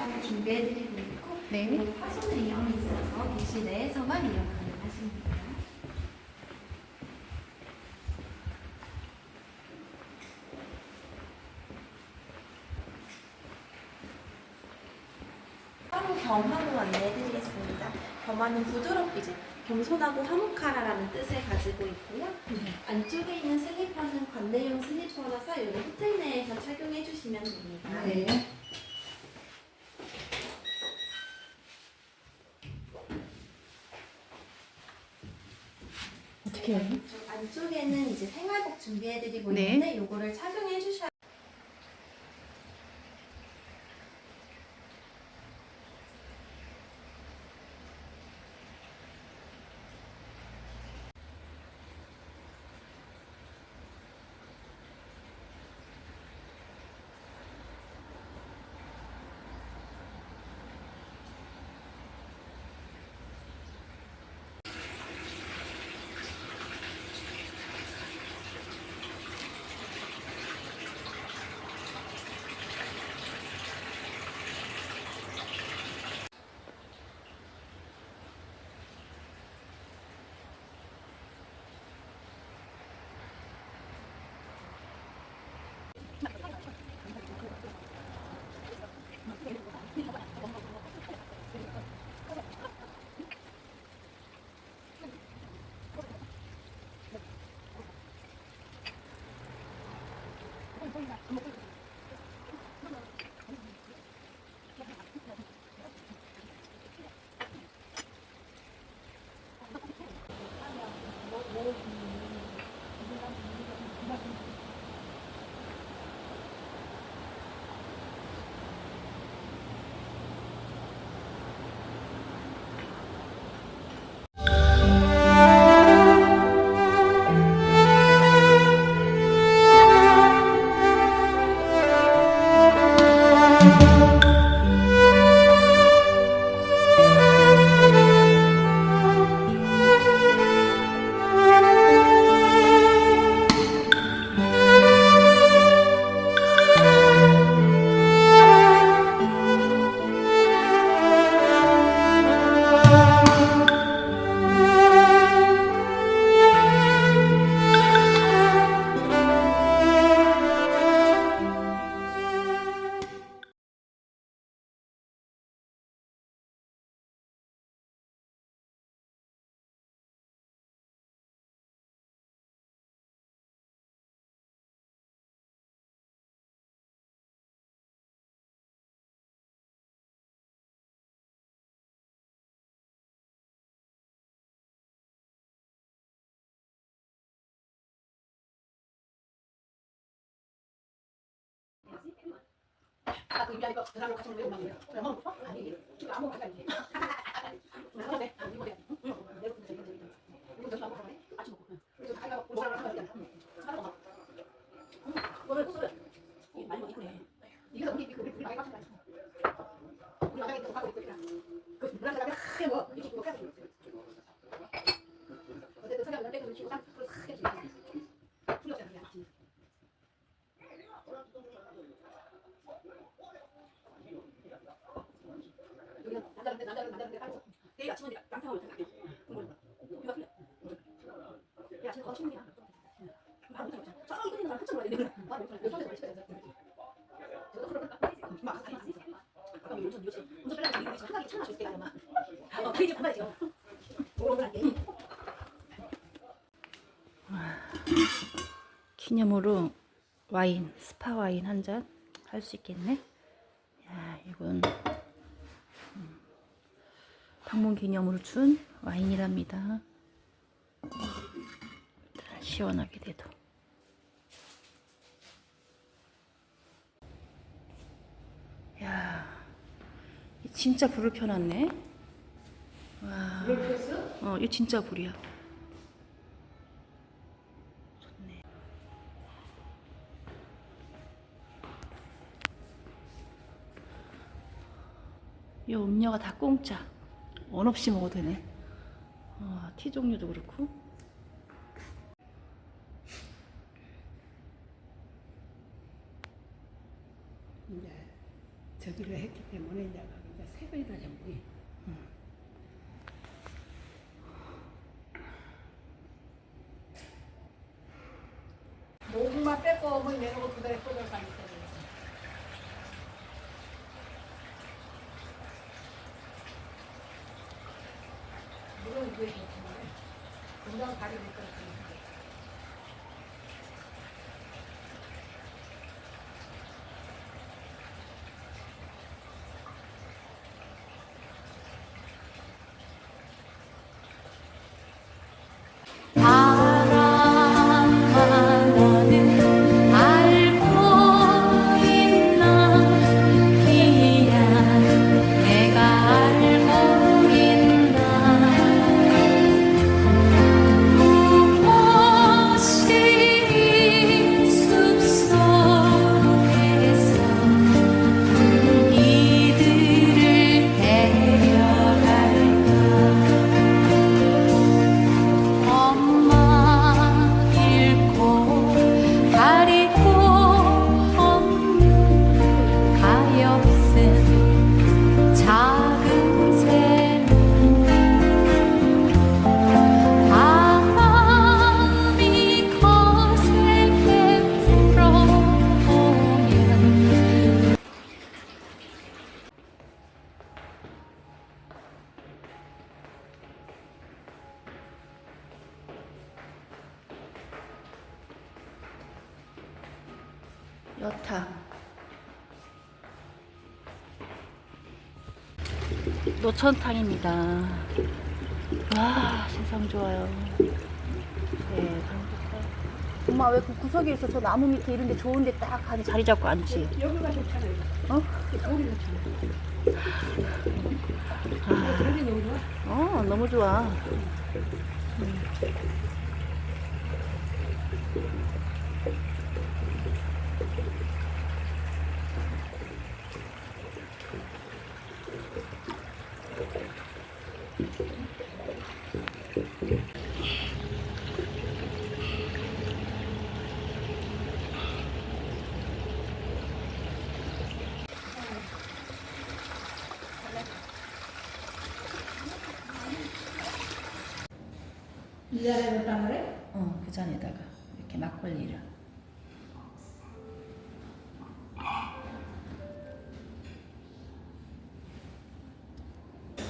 한번 준비해드리고 있고 네. 파손을 이용이 있어서 객실 내에서만 이용 가능하십니다. 하루 겸하고 안내해드리겠습니다. 겸하는 부드럽 이제 겸손하고 화목하라라는 뜻을 가지고 있고요. 안쪽에 있는 슬리퍼는 관대용 슬리퍼라서 이런 호텔 내에서 착용해 주시면 됩니다. 네. 쪽 안쪽에는 이제 생활복 준비해드리고 네. 있는데 요거를 착용해 주셔야 Ano 아까 그 일하니까 그 사람하고 같이 놀면 엄마가 그래. 그럼 아니 아무 말도 안 돼. 나도 돼. 안 입어야 기념으로 와인, 스파 와인 한 잔 할 수 있겠네. 야, 이건 음, 방문 기념으로 준 와인이랍니다. 일단 시원하게 돼도. 야, 이 진짜 불을 켜놨네. 와. 불을 켰어? 어, 이거 진짜 불이야. 좋네. 이 음료가 다 공짜. 원 없이 먹어도 되네. 어, 티 종류도 그렇고. 저기를 했기 때문에 이제 이제 색이 다 전부 모금만 뺏고 뭐 내놓고 그대로 꽂아가니까 물론 그게 좋지만 금방 가리니 노천탕입니다. 와 세상 좋아요. 네. 엄마 왜 그 구석에 있어 저 나무 밑에 이런 데 좋은데 딱 가니 자리 잡고 앉지? 여기가 좋잖아요. 어? 돌이 좋잖아요. 아, 돌이 너무 좋아. 어 이 자리에 놓단 말이야? 어, 그 잔에다가 이렇게 막걸리를.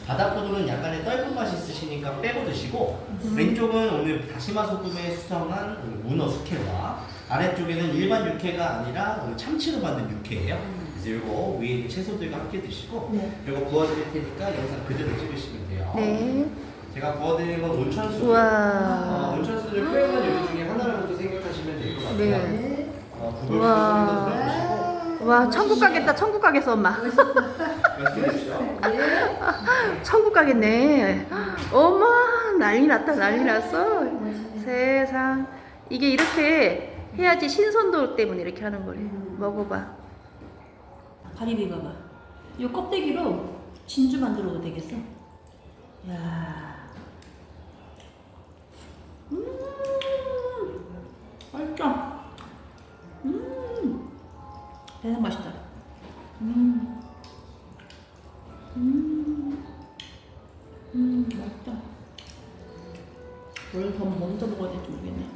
바닥포도는 약간의 떫은 맛이 있으시니까 빼고 드시고 왼쪽은 오늘 다시마 소금에 수성한 오늘 문어 숙회와 아래쪽에는 일반 육회가 아니라 오늘 참치로 만든 육회예요. 그래서 이거 위에 있는 채소들과 함께 드시고 이거 구워드릴 테니까 영상 그대로 찍으시면 돼요. 네. 제가 구워드리는 건 온천수. 우와. 어, 온천수를 표현한 요리 중에 하나라고 생각하시면 될 것 같아요. 네. 어, 구글 우와. 들어보시고 와 천국 가겠다 천국 가겠어 엄마. 천국 가겠네. 어머 난리 났다 난리 났어. 세상 이게 이렇게 해야지 신선도 때문에 이렇게 하는 거래. 먹어봐. 가리비 봐봐. 이 껍데기로 진주 만들어도 되겠어. 야. 음, 맛있다. 음, 대단 맛있다. 음. 음, 음, 맛있다. 뭘더 먼저 먹어야 될지 모르겠네.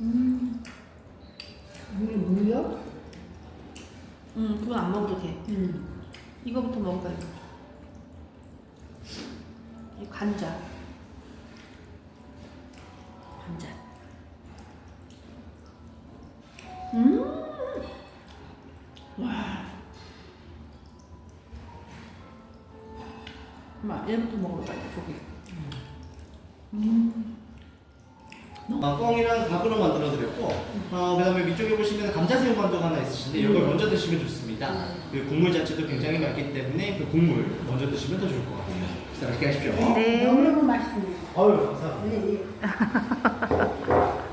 음, 이게 무역? 음, 그건 안 먹어도 돼. 응. 이거부터 먹어봐요. 이 간자. 어, 꽁이랑 닭으로 만들어 드렸고 어, 그다음에 위쪽에 보시면 감자새우 반죽 하나 있으신데 이걸 먼저 드시면 좋습니다. 그 국물 자체도 굉장히 맑기 때문에 그 국물 먼저 드시면 더 좋을 것 같아요. 식사 맛있게 하십시오. 네. 너무너무 맛있네. 아유 감사합니다. 네, 네.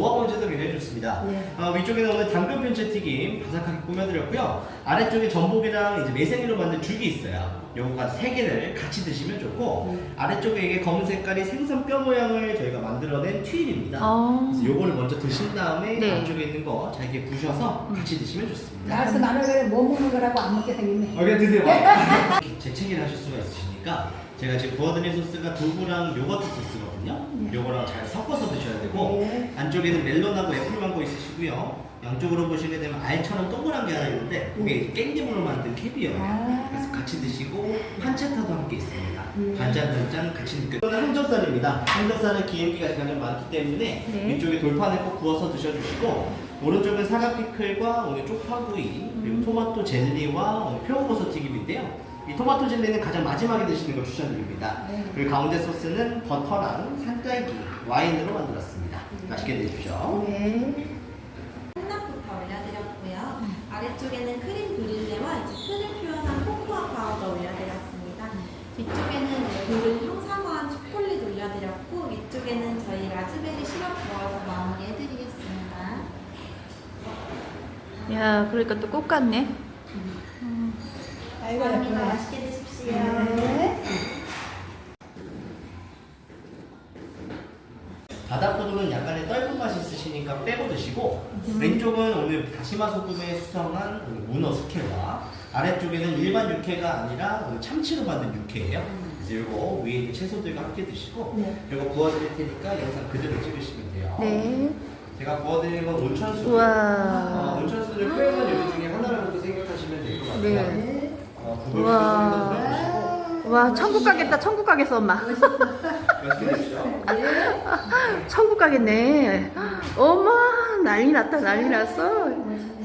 노화 번제도 굉장히 좋습니다. 네. 어, 위쪽에는 오늘 당근 편채 튀김 바삭하게 꾸며드렸고요. 아래쪽에 전복이랑 이제 매생이로 만든 죽이 있어요. 요거까지 세 개를 같이 드시면 좋고 아래쪽에 이게 검은 색깔이 생선 뼈 모양을 저희가 만들어낸 튀김입니다. 어. 그래서 요거를 먼저 드신 다음에 네. 안쪽에 있는 거 잘게 부셔서 같이 드시면 좋습니다. 나서 나를 그래 못 먹는 거라고 안 먹게 생겼네. 어, 그냥 드세요. 재채기를 하실 수가 있으시니까 제가 지금 부어드린 소스가 두부랑 요거트 소스거든요. 요거랑 잘 섞어서 드셔야 되고 네. 안쪽에는 멜론하고 애플망고 있으시고요. 양쪽으로 보시게 되면 알처럼 동그란 게 하나 있는데 그게 깻잎으로 만든 캐비어예요. 아. 그래서 같이 드시고 판체타도 함께 있습니다. 음. 반짠반짠 같이 느껴. 이거는 항정살입니다. 항정살은 기름기가 가장 많기 때문에 네. 위쪽에 돌판에 꼭 구워서 드셔주시고 오른쪽은 사각 피클과 오늘 쪽파구이 그리고 토마토 젤리와 오늘 표고버섯 튀김인데요. 이 토마토 젤리는 가장 마지막에 드시는 걸 추천드립니다. 네. 그리고 가운데 소스는 버터랑 산딸기, 와인으로 만들었습니다. 맛있게 드십시오. 네. 한납부터 올려드렸고요. 아래쪽에는 크림 브릴레와 이제 끈을 표현한 코코아 파우더 올려드렸습니다. 뒤쪽에는 이제 볼을 형상화한 초콜릿 올려드렸고 위쪽에는 저희 라즈베리 시럽 부어서 마무리해드리겠습니다. 야, 그러니까 또 꽃 같네. 아이고 감사합니다. 예쁘네. 맛있게 드십시오. 네. 바다포도는 약간의 떫은 맛이 있으시니까 빼고 드시고 왼쪽은 오늘 다시마 소금에 수성한 오늘 문어 숙회와 아래쪽에는 일반 육회가 아니라 오늘 참치로 만든 육회예요. 그래서 이거 위에 있는 채소들과 함께 드시고 네. 이거 구워드릴 테니까 영상 그대로 찍으시면 돼요. 네. 제가 구워드리는 건 온천수. 우와. 어, 온천수를 표현한 요리 중에 하나라고 생각하시면 될 것 같아요. 네. 어, 우와. 구워드리고 와, 천국 가겠다. 천국 가겠어, 엄마. 맛있게 드시죠. 천국 가겠네. 어머, 난리 났다, 난리 났어.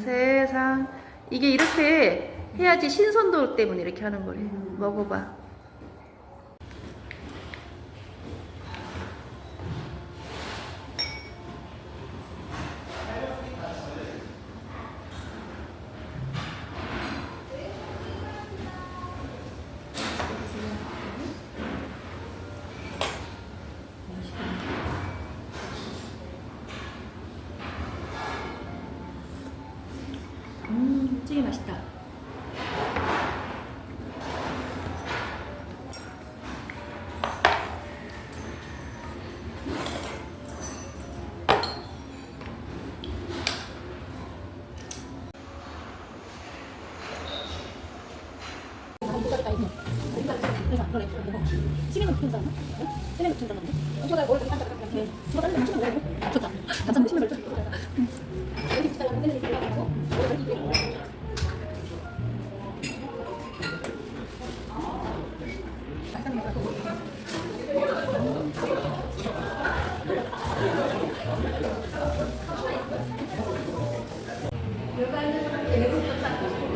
세상. 이게 이렇게 해야지 신선도 때문에 이렇게 하는 거래. 먹어봐. 좋다. 감사합니다. 신발 좀.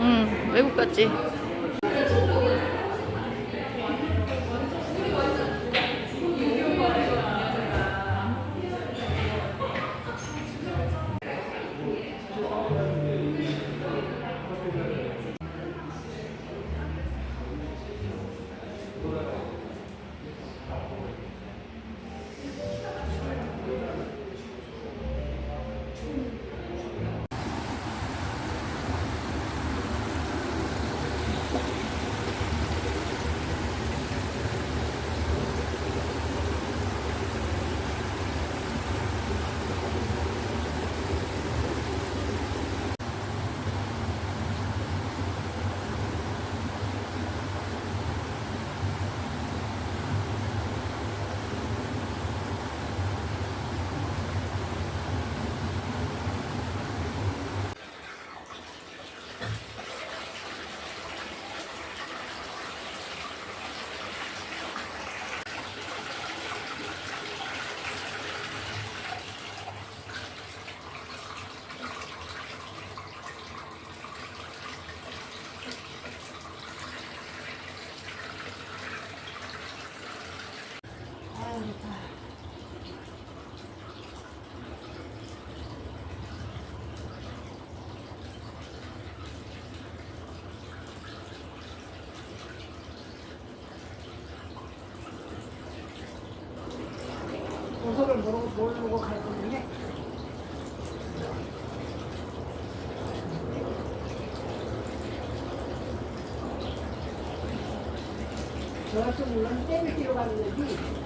응, 외국 같지? 모르고 모르고 갈 건데. 저렇게 물론 때를 뛰어가는 거지.